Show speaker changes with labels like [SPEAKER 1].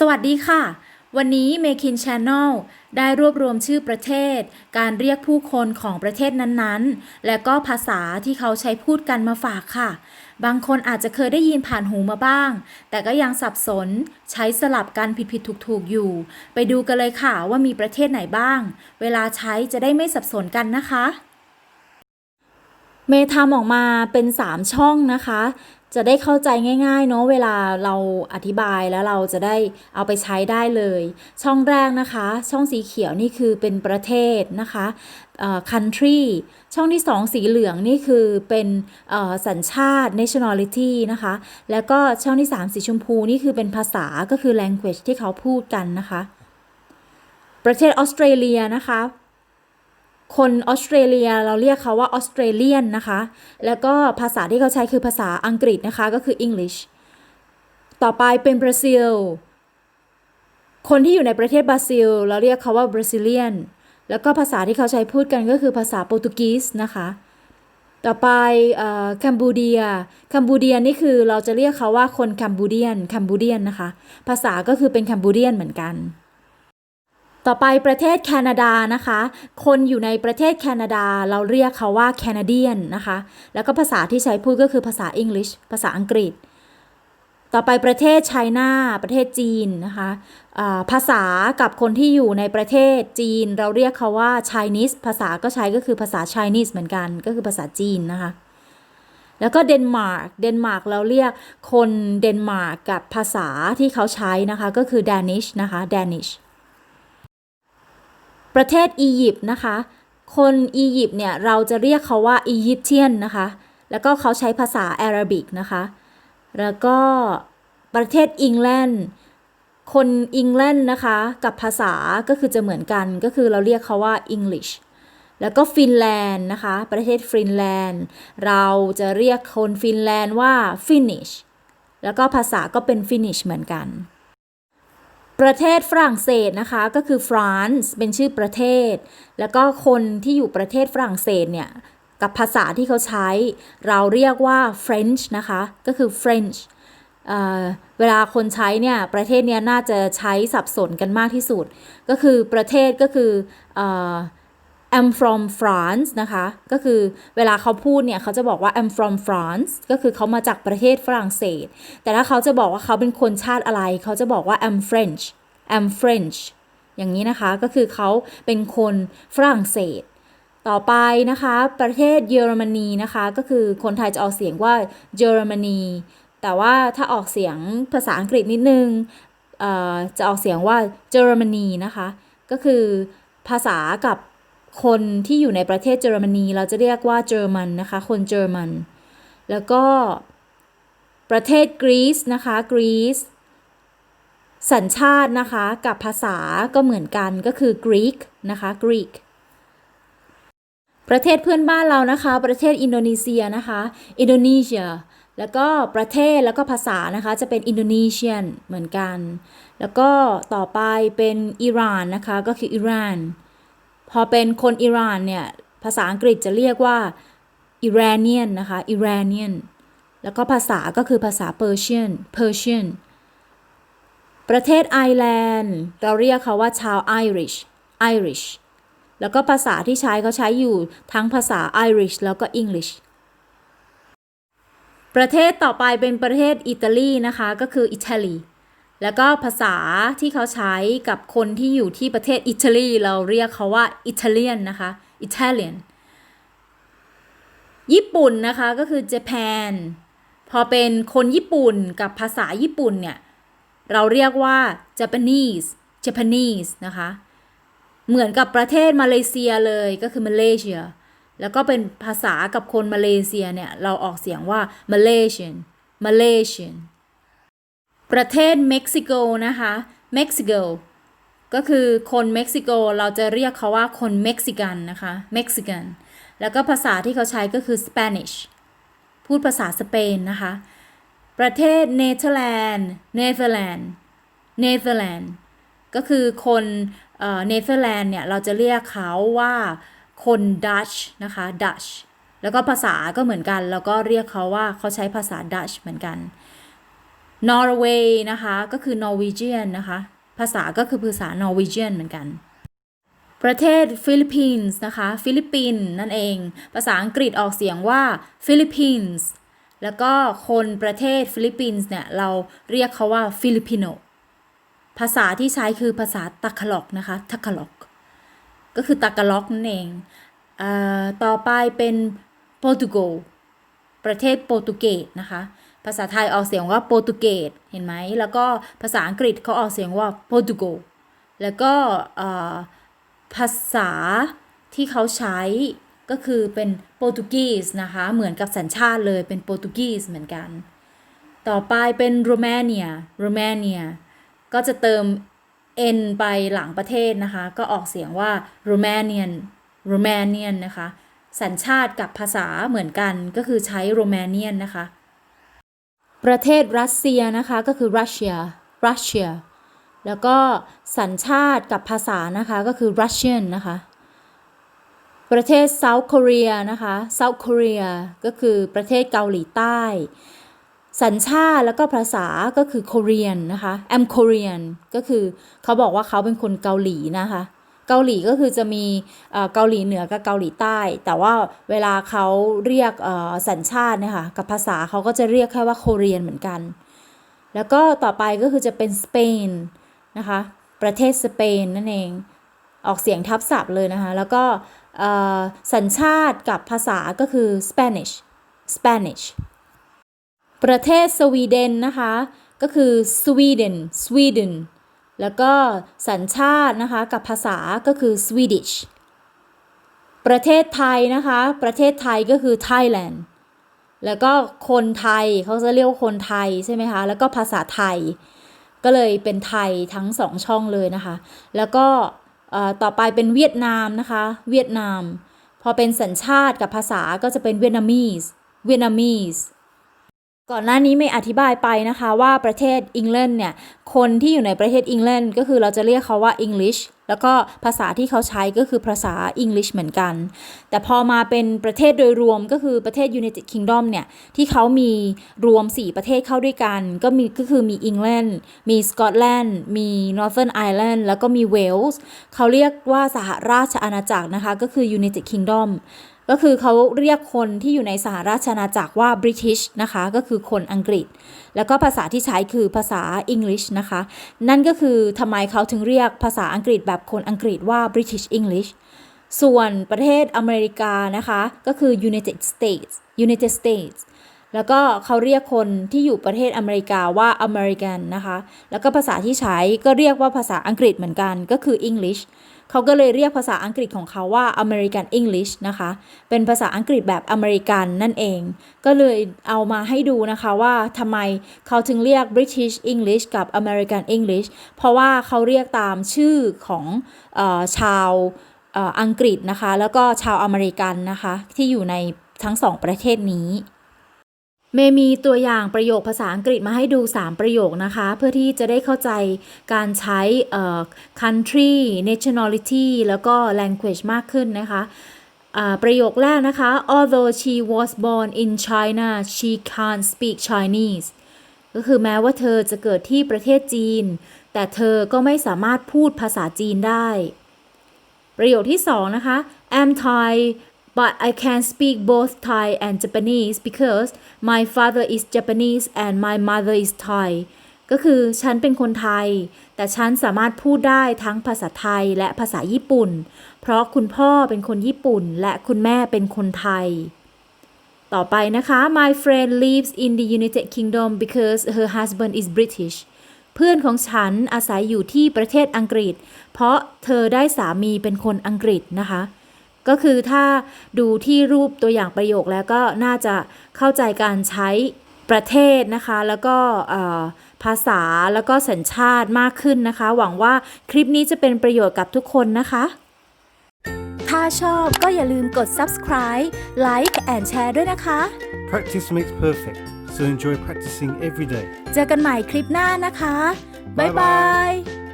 [SPEAKER 1] สวัสดีค่ะ วันนี้ Makin Channel ได้รวบรวมชื่อประเทศ การเรียกผู้คนของประเทศนั้นๆ และก็ภาษาที่เขาใช้พูดกันมาฝากค่ะ บางคนอาจจะเคยได้ยินผ่านหูมาบ้าง แต่ก็ยังสับสนใช้สลับกันผิดๆถูกๆอยู่ ไปดูกันเลยค่ะว่ามีประเทศไหนบ้าง เวลาใช้จะได้ไม่สับสนกันนะคะเมทำออกมาเป็น 3 ช่องนะคะ จะได้เข้าใจง่ายๆเนาะเวลาเราอธิบายแล้วเราจะได้เอาไปใช้ได้เลย ช่องแรกนะคะ ช่องสีเขียวนี่คือเป็นประเทศนะคะเอ่อ country ช่องที่ 2 สีเหลืองนี่คือเป็นเอ่อสัญชาติ nationality นะคะ แล้วก็ช่องที่ 3 สีชมพูนี่คือเป็นภาษาก็คือ language ที่เขาพูดกันนะคะ ประเทศออสเตรเลียนะคะ คนออสเตรเลียเราเรียกเขาว่าออสเตรเลียนนะคะ แล้วก็ภาษาที่เขาใช้คือภาษาอังกฤษนะคะก็คือ English ต่อไปเป็นบราซิล คนที่อยู่ในประเทศบราซิล เราเรียกเขาว่าบราซิเลียน แล้วก็ภาษาที่เขาใช้พูดกันก็คือภาษาโปรตุเกสนะคะ ต่อไปคัมบูเดีย คัมบูเดียนี่คือเราจะเรียกเขาว่าคนคัมบูเดียน คัมบูเดียนนะคะ ภาษาก็คือเป็นคัมบูเดียนเหมือนกัน ต่อไปประเทศแคนาดานะคะ คนอยู่ในประเทศแคนาดาเราเรียกเขาว่าแคนาเดียนนะคะ แล้วก็ภาษาที่ใช้พูดก็คือภาษาอังกฤษภาษาอังกฤษ ต่อไปประเทศไชน่าประเทศจีนนะคะภาษากับคนที่อยู่ในประเทศจีน เราเรียกเขาว่า Chinese ภาษาก็ใช้ก็คือภาษา Chinese เหมือนกัน ก็คือภาษาจีนนะคะแล้วก็เดนมาร์ก เดนมาร์กเราเรียกคนเดนมาร์กกับภาษาที่เขาใช้นะคะ ก็คือ Danish นะคะ Danish ประเทศอียิปต์นะคะ คนอียิปต์เนี่ยเราจะเรียกเขาว่าอียิปเทียนนะคะ แล้วก็เขาใช้ภาษาอาหรับิกนะคะ แล้วก็ประเทศอังกฤษคนอังกฤษนะคะ กับภาษาก็คือจะเหมือนกันก็คือเราเรียกเขาว่า English แล้วก็ฟินแลนด์นะคะ ประเทศฟินแลนด์ เราจะเรียกคนฟินแลนด์ว่า Finnish แล้วก็ภาษาก็เป็น Finnish เหมือนกัน ประเทศฝรั่งเศสนะคะก็คือฟรานซ์เป็นชื่อประเทศ แล้วก็คนที่อยู่ประเทศฝรั่งเศสเนี่ยกับภาษาที่เขาใช้ เราเรียกว่า French นะคะก็คือ French เออเวลาคนใช้เนี่ยประเทศเนี้ยน่าจะใช้สับสนกันมากที่สุด ก็คือประเทศก็คืออ I'm from France นะคะ ก็คือเวลาเขาพูดเนี่ยเขาจะบอกว่า I'm from France ก็คือเขามาจากประเทศฝรั่งเศส แต่ถ้าเขาจะบอกว่าเขาเป็นคนชาติอะไร เขาจะบอกว่า I'm French I'm French อย่างนี้นะคะ ก็คือเขาเป็นคนฝรั่งเศส ต่อไปนะคะ ประเทศเยอรมนีนะคะ ก็คือคนไทยจะออกเสียงว่าเยอรมนี แต่ว่าถ้าออกเสียงภาษาอังกฤษนิดนึงเอ่อจะออกเสียงว่าเยอรมนีนะคะ ก็คือภาษากับ คนที่อยู่ในประเทศเยอรมนีเราจะเรียกว่าเยอรมันนะคะ คนเยอรมัน แล้วก็ประเทศกรีซนะคะกรีซสัญชาตินะคะกับภาษาก็เหมือนกันก็คือกรีกนะคะกรีกประเทศเพื่อนบ้านเรานะคะ ประเทศอินโดนีเซียนะคะอินโดนีเซียแล้วก็ประเทศแล้วก็ภาษานะคะจะเป็นอินโดนีเซียนเหมือนกัน แล้วก็ต่อไปเป็นอิหร่านนะคะก็คืออิหร่าน พอเป็นคนอิหร่านเนี่ย ภาษาอังกฤษจะเรียกว่าอิร a เนียนนะคะอิร a เนียนแล้วก็ภาษาก็คือภาษาเปอร์เซียนเปอร์เซียนประเทศไอร์แลนด์เราเรียกเขาว่าชาวไอริชไอริชแล้วก็ภาษาที่ใช้เขาใช้อยู่ทั้งภาษาไอริชแล้วก็อังกฤษประเทศต่อไปเป็นประเทศอิตาลีนะคะ ก็คืออิตาลี แล้วก็ภาษาที่เขาใช้กับคนที่อยู่ที่ประเทศอิตาลีเราเรียกเขาว่าอิตาเลียนนะคะอิตาเลียนญี่ปุ่นนะคะก็คือ Japan พอเป็นคนญี่ปุ่นกับภาษาญี่ปุ่นเนี่ยเราเรียกว่า Japanese Japanese นะคะ เหมือนกับประเทศมาเลเซียเลยก็คือมาเลเซียแล้วก็เป็นภาษากับคนมาเลเซียเนี่ยเราออกเสียงว่า Malaysian Malaysian ประเทศเม็กซิโกนะคะเม็กซิโกก็คือคนเม็กซิโกเราจะเรียกเขาว่าคนเม็กซิกันนะคะเม็กซิกันแล้วก็ภาษาที่เขาใช้ก็คือ Spanish พูดภาษาสเปนนะคะ ประเทศเนเธอร์แลนด์เนเธอร์แลนด์เนเธอร์แลนด์ก็คือคนเนเธอร์แลนด์เนี่ยเราจะเรียกเขาว่าคนดัชนะคะดัชแล้วก็ภาษาก็เหมือนกัน แล้วก็เรียกเขาว่าเขาใช้ภาษาดัชเหมือนกัน นอร์เวย์นะคะก็คือ Norwegian นะคะ ภาษาก็คือภาษา Norwegian เหมือนกัน ประเทศฟิลิปปินส์นะคะ ฟิลิปปินส์นั่นเอง ภาษาอังกฤษออกเสียงว่าฟิลิปปินส์แล้วก็คนประเทศฟิลิปปินส์เนี่ยเราเรียกเขาว่าฟิลิปปิโนภาษาที่ใช้คือภาษาตักล็อกนะคะตักล็อก ก็คือตักล็อกนั่นเองเอ่อต่อไปเป็นโปรตุเกส ประเทศโปรตุเกสนะคะ ภาษาไทยออกเสียงว่าโปรตุเกสเห็นไหมแล้วก็ภาษาอังกฤษเขาออกเสียงว่าโปรตุโกแล้วก็ภาษาที่เขาใช้ก็คือเป็นโปรตุเกสนะคะ เหมือนกับสัญชาติเลยเป็นโปรตุเกสเหมือนกัน ต่อไปเป็นโรมาเนียโรมาเนียก็จะเติม n ไปหลังประเทศนะคะ ก็ออกเสียงว่า Romanian Romanian นะคะ สัญชาติกับภาษาเหมือนกันก็คือใช้ Romanian นะคะ ประเทศรัสเซียนะคะก็คือ Russia Russia แล้วก็สัญชาติกับภาษานะคะก็คือ Russian นะคะ ประเทศ South Korea นะคะ South Korea ก็คือประเทศเกาหลีใต้ สัญชาติแล้วก็ภาษาก็คือ Korean นะคะ I'm Korean ก็คือเขาบอกว่าเขาเป็นคนเกาหลีนะคะ เกาหลีก็คือจะมีเกาหลีเหนือกับเกาหลีใต้ แต่ว่าเวลาเขาเรียกสัญชาติเนี่ยค่ะกับภาษาเขาก็จะเรียกแค่ว่า Korean เหมือนกัน แล้วก็ต่อไปก็คือจะเป็นสเปนนะคะประเทศสเปนนั่นเองออกเสียงทับศัพท์เลยนะคะ แล้วก็สัญชาติกับภาษาก็คือ Spanish Spanish ประเทศสวีเดนนะคะ ก็คือ Sweden Sweden แล้วก็สัญชาตินะคะกับภาษาก็คือ Swedish ประเทศไทยนะคะ ประเทศไทยก็คือ Thailand แล้วก็คนไทยเขาจะเรียกว่าคนไทยใช่ไหมคะ แล้วก็ภาษาไทย ก็เลยเป็นไทยทั้งสองช่องเลยนะคะ แล้วก็ต่อไปเป็นเวียดนามนะคะ เวียดนาม พอเป็นสัญชาติกับภาษาก็จะเป็นเวียดนามีสเวียดนามีส ก่อนหน้านี้ไม่อธิบายไปนะคะว่าประเทศอังกฤษเนี่ย คนที่อยู่ในประเทศอังกฤษก็คือเราจะเรียกเขาว่า English แล้วก็ภาษาที่เขาใช้ก็คือภาษา English เหมือนกัน แต่พอมาเป็นประเทศโดยรวมก็คือประเทศ United Kingdom เนี่ย ที่เขามีรวม 4 ประเทศเข้าด้วยกัน ก็มีก็คือมีอังกฤษมีสกอตแลนด์มี Northern Ireland แล้วก็มีเวลส์เขาเรียกว่าสหราชอาณาจักรนะคะ ก็คือ United Kingdom ก็คือเขาเรียกคนที่อยู่ในสหราชอาณาจักรว่า British นะคะ ก็คือคนอังกฤษ แล้วก็ภาษาที่ใช้คือภาษา English นะคะ นั่นก็คือทำไมเขาถึงเรียกภาษาอังกฤษแบบคนอังกฤษว่า British English ส่วนประเทศอเมริกานะคะ ก็คือ United States United States แล้วก็เขาเรียกคนที่อยู่ประเทศอเมริกาว่า American นะคะ แล้วก็ภาษาที่ใช้ก็เรียกว่าภาษาอังกฤษเหมือนกันก็คือ English เขาก็เลยเรียกภาษาอังกฤษของเขาว่า American English นะคะ เป็นภาษาอังกฤษแบบอเมริกันนั่นเอง ก็เลยเอามาให้ดูนะคะว่าทำไมเขาถึงเรียก British English กับ American English เพราะว่าเขาเรียกตามชื่อของออชาวอออังกฤษนะคะ แล้วก็ชาวอเมริกันนะคะ ที่อยู่ในทั้งสองประเทศนี้ เมมีตัวอย่างประโยคภาษาอังกฤษมาให้ดู 3 ประโยคนะคะ เพื่อที่จะได้เข้าใจการใช้เอ่อ country nationality แล้วก็ language มากขึ้นนะคะประโยคแรกนะคะ although she was born in China she can't speak Chinese ก็คือแม้ว่าเธอจะเกิดที่ประเทศจีน แต่เธอก็ไม่สามารถพูดภาษาจีนได้ ประโยคที่2นะคะ I'm Thai but I can speak both Thai and Japanese because my father is Japanese and my mother is Thai ก็คือฉันเป็นคนไทย แต่ฉันสามารถพูดได้ทั้งภาษาไทยและภาษาญี่ปุ่น เพราะคุณพ่อเป็นคนญี่ปุ่น และคุณแม่เป็นคนไทย ต่อไปนะคะ my friend lives in the United Kingdom because her husband is British เพื่อนของฉันอาศัยอยู่ที่ประเทศอังกฤษ เพราะเธอได้สามีเป็นคนอังกฤษนะคะ ก็คือถ้าดูที่รูปตัวอย่างประโยคแล้วก็น่าจะเข้าใจการใช้ประเทศนะคะ แล้วก็เอ่อภาษาแล้วก็สัญชาติมากขึ้นนะคะ หวังว่าคลิปนี้จะเป็นประโยชน์กับทุกคนนะคะ ถ้าชอบก็อย่าลืมกด subscribe like and share ด้วยนะคะ
[SPEAKER 2] Practice makes perfect, so enjoy practicing every day.
[SPEAKER 1] เจอกันใหม่คลิปหน้านะคะ บ๊ายบาย